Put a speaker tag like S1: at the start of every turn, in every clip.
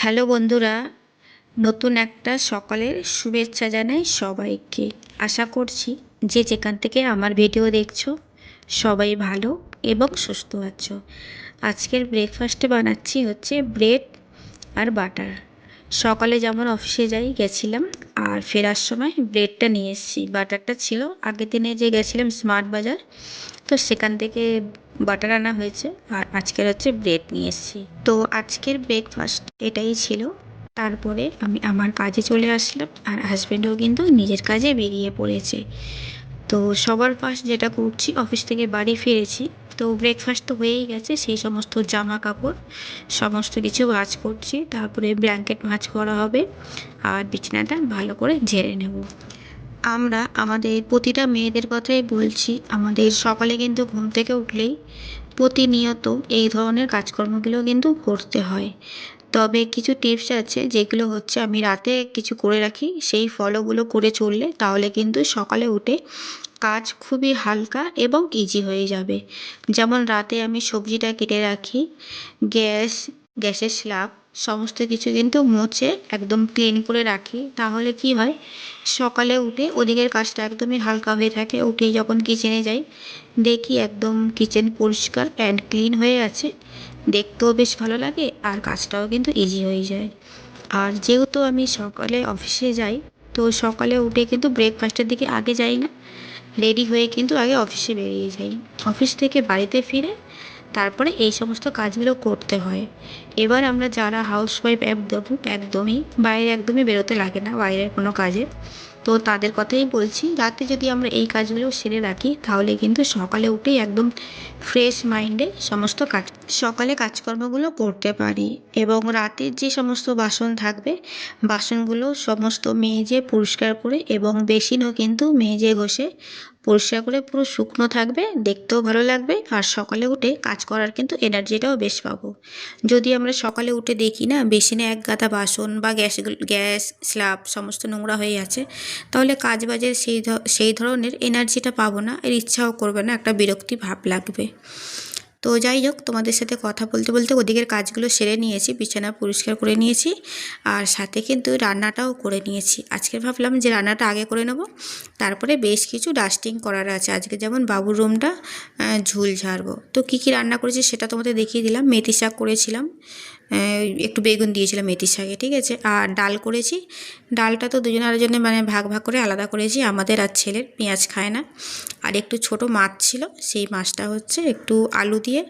S1: Hello বন্ধুরা, নতুন একটা সকালের শুভেচ্ছা জানাই সবাইকে। আশা করছি যে যেখান থেকে আমার ভিডিও দেখছ, সবাই ভালো এবং সুস্থ আছো। আজকের ব্রেকফাস্টে বানাচ্ছি হচ্ছে ব্রেড আর বাটার সকালে যেমন অফিসে যাই, গেছিলাম। আর ফেরার সময় ব্রেডটা নিয়ে এসেছি। বাটারটা ছিল। আগের দিনে যে গেছিলাম স্মার্ট বাজার, তো সেখান থেকে বাটার আনা হয়েছে। আর আজকের হচ্ছে ব্রেড নিয়ে এসেছি। তো আজকের ব্রেকফাস্ট এটাই ছিল। তারপরে আমি আমার কাজে চলে আসলাম। আর হাজব্যান্ডও কিন্তু নিজের কাজে বেরিয়ে পড়েছে। তো সবার ফার্স্ট যেটা করছি, অফিস থেকে বাড়ি ফিরেছি। তো ব্রেকফাস্ট তো হয়েই গেছে, সেই সমস্ত জামা কাপড় সমস্ত কিছু ভাঁজ করছি। তারপরে ব্ল্যাঙ্কেট ভাঁজ করা হবে আর বিছানাটা ভালো করে ঝেড়ে নেব। আমরা আমাদের প্রতিটা মেয়েদের কথাই বলছি, আমাদের সকালে কিন্তু ঘুম থেকে উঠলেই প্রতিনিয়ত এই ধরনের কাজকর্মগুলো কিন্তু করতে হয়। তবে কিছু টিপস আছে যেগুলো হচ্ছে আমি রাতে কিছু করে রাখি। সেই ফলোগুলো করে চললে তাহলে কিন্তু সকালে উঠে কাজ খুবই হালকা এবং ইজি হয়ে যাবে। যেমন রাতে আমি সবজিটা কেটে রাখি, গ্যাস, গ্যাসের স্ল্যাব সমস্ত কিছু কিন্তু মুছে একদম ক্লিন করে রাখি। তাহলে কি হয়? সকালে উঠে ওদিকের কাজটা একদমই হালকা হয়ে থাকে, উঠেই যখন কিচেনে যাই, দেখি একদম কিচেন পরিষ্কার অ্যান্ড ক্লিন হয়ে আছে। দেখতেও বেশ ভালো লাগে আর কাজটাও কিন্তু ইজি হয়ে যায়। আর যেহেতু আমি সকালে অফিসে যাই, তো সকালে উঠে কিন্তু ব্রেকফাস্টের দিকে আগে যাই না। রেডি হয়ে কিন্তু আগে অফিসে বেরিয়ে যাই। অফিস থেকে বাড়িতে ফিরে তারপরে এই সমস্ত কাজগুলো করতে হয়। এবার আমরা যারা হাউস ওয়াইফ একদম, একদমই, বাইরে একদমই বেরোতে লাগে না বাইরের কোনো কাজে, তো তাদের কথাই বলছি, রাতে যদি আমরা এই কাজগুলো সেরে রাখি তাহলে কিন্তু সকালে উঠেই একদম ফ্রেশ মাইন্ডে সমস্ত কাজ সকালে কাজকর্মগুলো করতে পারি এবং রাতের যে সমস্ত বাসন থাকবে, বাসনগুলো সমস্ত মেজে পরিষ্কার করে এবং বেসিনও কিন্তু মেজে ঘষে পরিষ্কার করে পুরো শুকনো থাকবে, দেখতেও ভালো লাগবে আর সকালে উঠে কাজ করার কিন্তু এনার্জিটাও বেশ পাবো। যদি আমরা সকালে উঠে দেখি না বেসিনে এক গাদা বাসন বা গ্যাস গ্যাস স্ল্যাব সমস্ত নোংরা হয়ে আছে, তাহলে কাজ বাজের সেই সেই ধরনের এনার্জিটা পাবো না, এর ইচ্ছাও করবে না, একটা বিরক্তি ভাব লাগবে। তো যাই হোক, তোমাদের সাথে কথা বলতে বলতে ওদিকের কাজগুলো সেরে নিয়েছি, বিছানা পরিষ্কার করে নিয়েছি আর সাথে কিন্তু রান্নাটাও করে নিয়েছি। আজকে ভাবলাম যে রান্নাটা আগে করে নেব, তারপরে বেশ কিছু ডাস্টিং করার আছে। আজকে যেমন বাবুর রুমটা ঝুল ঝাড়বো। তো কি কি রান্না করেছি সেটা তোমাদের দেখিয়ে দিলাম। মেথি শাক করেছিলাম একটু বেগুন দিয়েছিলাম মেথির শাকে, ঠিক আছে? আর ডাল করেছি। ডালটা তো দুজন আরেকজনে মানে ভাগ ভাগ করে আলাদা করেছি, আমাদের আর ছেলের পেঁয়াজ খায় না। আর একটু ছোট মাছ ছিল, সেই মাছটা হচ্ছে একটু আলু দিয়ে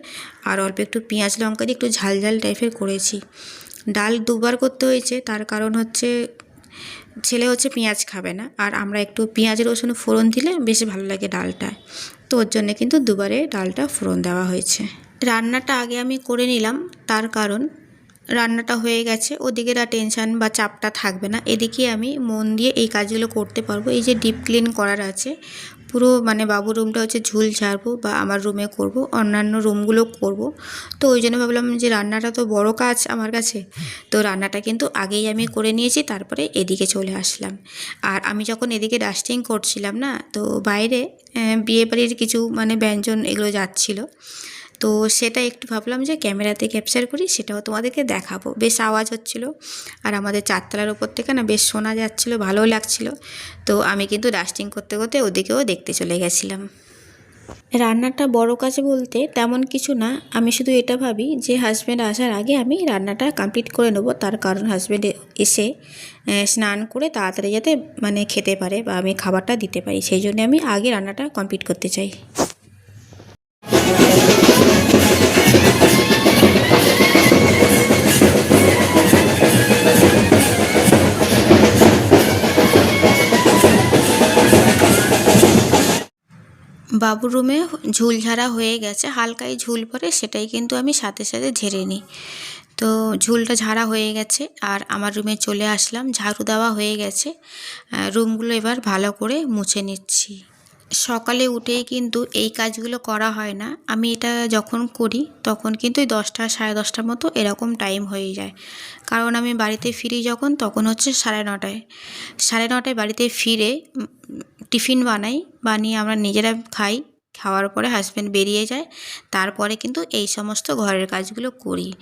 S1: আর অল্প একটু পেঁয়াজ লঙ্কা দিয়ে একটু ঝাল ঝাল টাইপের করেছি। ডাল দুবার করতে হয়েছে, তার কারণ হচ্ছে ছেলে হচ্ছে পেঁয়াজ খাবে না। আর আমরা একটু পেঁয়াজ, রসুন ফোড়ন দিলে বেশ ভালো লাগে ডালটা। তো ওর জন্যে কিন্তু দুবারে ডালটা ফোড়ন দেওয়া হয়েছে। রান্নাটা আগে আমি করে নিলাম, তার কারণ রান্নাটা হয়ে গেছে। ওদিকে আর টেনশান বা চাপটা থাকবে না। এদিকে আমি মন দিয়ে এই কাজগুলো করতে পারব। এই যে ডিপ ক্লিন করার আছে, পুরো মানে বাবুর রুমটা হচ্ছে ঝুল ঝাড়বো বা আমার রুমে করব, অন্যান্য রুমগুলো করব। তো ওই জন্য ভাবলাম যে রান্নাটা তো বড় কাজ আমার কাছে। তো রান্নাটা কিন্তু আগেই আমি করে নিয়েছি, তারপরে এদিকে চলে আসলাম। আর আমি যখন এদিকে ডাস্টিং করছিলাম না, তো বাইরে বিয়েবাড়ির কিছু মানে ব্যঞ্জন এগুলো যাচ্ছিল। তো সেটা একটু ভাবলাম যে ক্যামেরাতে ক্যাপচার করি, সেটাও তোমাদেরকে দেখাবো। বেশ আওয়াজ হচ্ছিল। আর আমাদের চারতলার ওপর থেকে না বেশ শোনা যাচ্ছিল, ভালোও লাগছিল। তো আমি কিন্তু ডাস্টিং করতে করতে ওদিকেও দেখতে চলে গেছিলাম। রান্নাটা বড় কাজ বলতে তেমন কিছু না। আমি শুধু এটা ভাবি যে হাজব্যান্ড আসার আগে আমি রান্নাটা কমপ্লিট করে নেব। তার কারণ হাজব্যান্ড এসে স্নান করে তাড়াতাড়ি যাতে মানে খেতে পারে বা আমি খাবারটা দিতে পারি। সেই জন্য আমি আগে রান্নাটা কমপ্লিট করতে চাই। বাবুর রুমে ঝুল ঝাড়া হয়ে গেছে, হালকাই ঝুল পড়ে, সেটাই কিন্তু আমি সাথে সাথে ঝেড়ে নিই। তো ঝুলটা ঝাড়া হয়ে গেছে আর আমার রুমে চলে আসলাম, ঝাড়ু দেওয়া হয়ে গেছে। রুমগুলো এবার ভালো করে মুছে নিচ্ছি। সকালে উঠেই কিন্তু এই কাজগুলো করা হয় না। আমি এটা যখন করি, তখন কিন্তু দশটা, সাড়ে দশটার মতো এরকম টাইম হয়ে যায়। কারণ আমি বাড়িতে ফিরি যখন, তখন হচ্ছে সাড়ে নটায়। সাড়ে নটায় বাড়িতে ফিরে টিফিন বানাই, বানিয়ে আমরা নিজেরা খাই। খাওয়ার পরে হাজব্যান্ড বেরিয়ে যায়। তারপরে কিন্তু এই সমস্ত ঘরের কাজগুলো করি।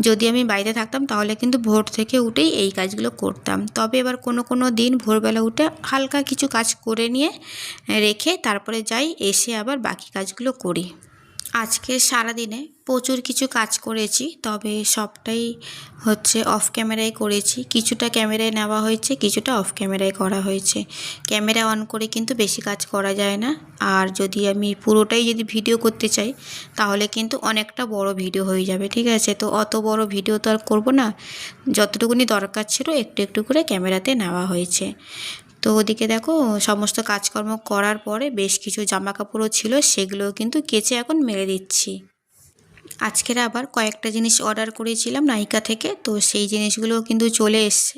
S1: যদি আমি বাড়িতে থাকতাম তাহলে কিন্তু ভোর থেকে উঠেই এই কাজগুলো করতাম। তবে এবার কোনো কোনো দিন ভোরবেলা উঠে হালকা কিছু কাজ করে নিয়ে, রেখে তারপরে যাই, এসে আবার বাকি কাজগুলো করি। আজকে সারাদিনে প্রচুর কিছু কাজ করেছি, তবে সবটাই হচ্ছে অফ ক্যামেরায় করেছি। কিছুটা ক্যামেরায় নেওয়া হয়েছে, কিছুটা অফ ক্যামেরায় করা হয়েছে। ক্যামেরা অন করে কিন্তু বেশি কাজ করা যায় না। আর যদি আমি পুরোটাই যদি ভিডিও করতে চাই, তাহলে কিন্তু অনেকটা বড় ভিডিও হয়ে যাবে, ঠিক আছে? তো অত বড় ভিডিও তো আর করব না। যতটুকুনি দরকার ছিল, একটু একটু করে ক্যামেরাতে নেওয়া হয়েছে। তো ওদিকে দেখো, সমস্ত কাজকর্ম করার পরে বেশ কিছু জামা কাপড়ও ছিল সেগুলো কিন্তু কেচে এখন মেরে দিচ্ছি। আজকের আবার কয়েকটা জিনিস অর্ডার করেছিলাম নাইকা থেকে, তো সেই জিনিসগুলোও কিন্তু চলে এসছে।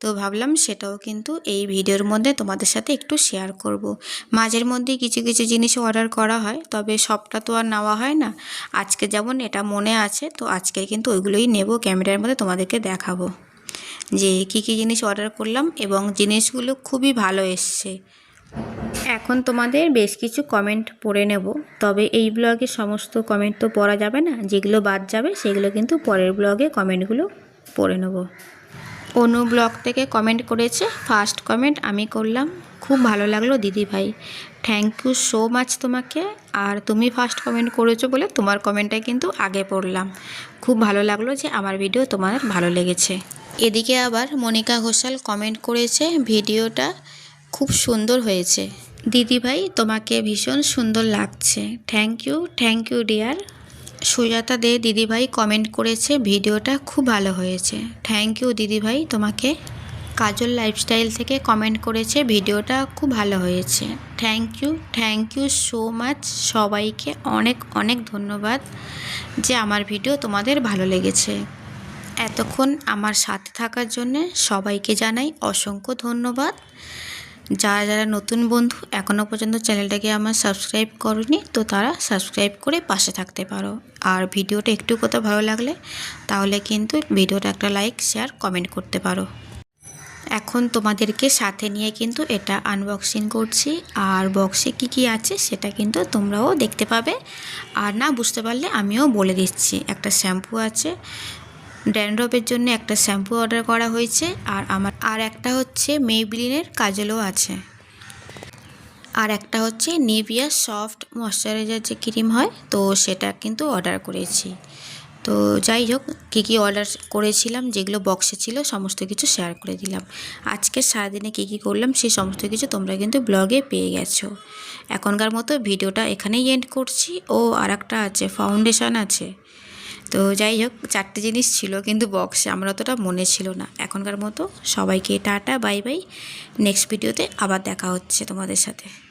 S1: তো ভাবলাম সেটাও কিন্তু এই ভিডিওর মধ্যে তোমাদের সাথে একটু শেয়ার করব। মাঝের মধ্যে কিছু কিছু জিনিস অর্ডার করা হয়, তবে সবটা তো আর নেওয়া হয় না। আজকে যেমন এটা মনে আছে, তো আজকে কিন্তু ওইগুলোই নেব, ক্যামেরার মধ্যে তোমাদেরকে দেখাবো। যে কী কী জিনিস অর্ডার করলাম এবং জিনিসগুলো খুবই ভালো এসছে। এখন তোমাদের বেশ কিছু কমেন্ট পড়ে নেব। তবে এই ব্লগে সমস্ত কমেন্ট তো পড়া যাবে না। যেগুলো বাদ যাবে, সেগুলো কিন্তু পরের ব্লগে কমেন্টগুলো পড়ে নেব। অনু ব্লগ থেকে কমেন্ট করেছে ফার্স্ট কমেন্ট আমি করলাম, খুব ভালো লাগল দিদি ভাই। থ্যাংক ইউ সো মাচ তোমাকে। আর তুমি ফার্স্ট কমেন্ট করেছ বলে তোমার কমেন্টটা কিন্তু আগে পড়লাম। খুব ভালো লাগল যে আমার ভিডিও তোমার ভালো লেগেছে। এদিকে আবার মনিকা ঘোষাল কমেন্ট করেছে ভিডিওটা। খুব সুন্দর হয়েছে। দিদিভাই, তোমাকে ভীষণ সুন্দর লাগছে। Thank you thank you dear Sujata De, দিদিভাই কমেন্ট করেছে, ভিডিওটা খুব ভালো হয়েছে। থ্যাংক ইউ দিদিভাই, তোমাকে কাজল লাইফস্টাইল থেকে কমেন্ট করেছে, ভিডিওটা খুব ভালো হয়েছে। Thank you thank you so much সবাইকে অনেক অনেক ধন্যবাদ যে আমার ভিডিও তোমাদের ভালো লেগেছে। এতক্ষণ আমার সাথে থাকার জন্যে সবাইকে জানাই অসংখ্য ধন্যবাদ। যারা যারা নতুন বন্ধু এখনও পর্যন্ত চ্যানেলটাকে আমার সাবস্ক্রাইব করনি, তো তারা সাবস্ক্রাইব করে পাশে থাকতে পারো। আর ভিডিওটা একটু কোথাও ভালো লাগলে, তাহলে কিন্তু ভিডিওটা একটা লাইক, শেয়ার, কমেন্ট করতে পারো। এখন তোমাদেরকে সাথে নিয়ে কিন্তু এটা আনবক্সিং করছি। আর বক্সে কি কি আছে সেটা কিন্তু তোমরাও দেখতে পাবে। আর না বুঝতে পারলে আমিও বলে দিচ্ছি। একটা শ্যাম্পু আছে ড্যান্ড্রপের জন্য একটা শ্যাম্পু অর্ডার করা হয়েছে আর আমার, আর একটা হচ্ছে মেবিলিনের কাজলও আছে। আর একটা হচ্ছে নিভিয়া সফট ময়শ্চারাইজার যে ক্রিম হয়, তো সেটা কিন্তু অর্ডার করেছি। তো যাই হোক, কী কী অর্ডার করেছিলাম, যেগুলো বক্সে ছিল, সমস্ত কিছু শেয়ার করে দিলাম। আজকে সারাদিনে কী কী করলাম সেই সমস্ত কিছু তোমরা কিন্তু ব্লগে পেয়ে গেছো। এখনকার মতো ভিডিওটা এখানেই এন্ড করছি। ও আর একটা আছে ফাউন্ডেশন আছে। তো যাই হোক, চারটে জিনিস ছিল, কিন্তু বক্সে আমার অতটা মনে ছিল না। এখনকার মতো সবাইকে টাটা, বাই বাই। নেক্সট ভিডিওতে আবার দেখা হচ্ছে তোমাদের সাথে।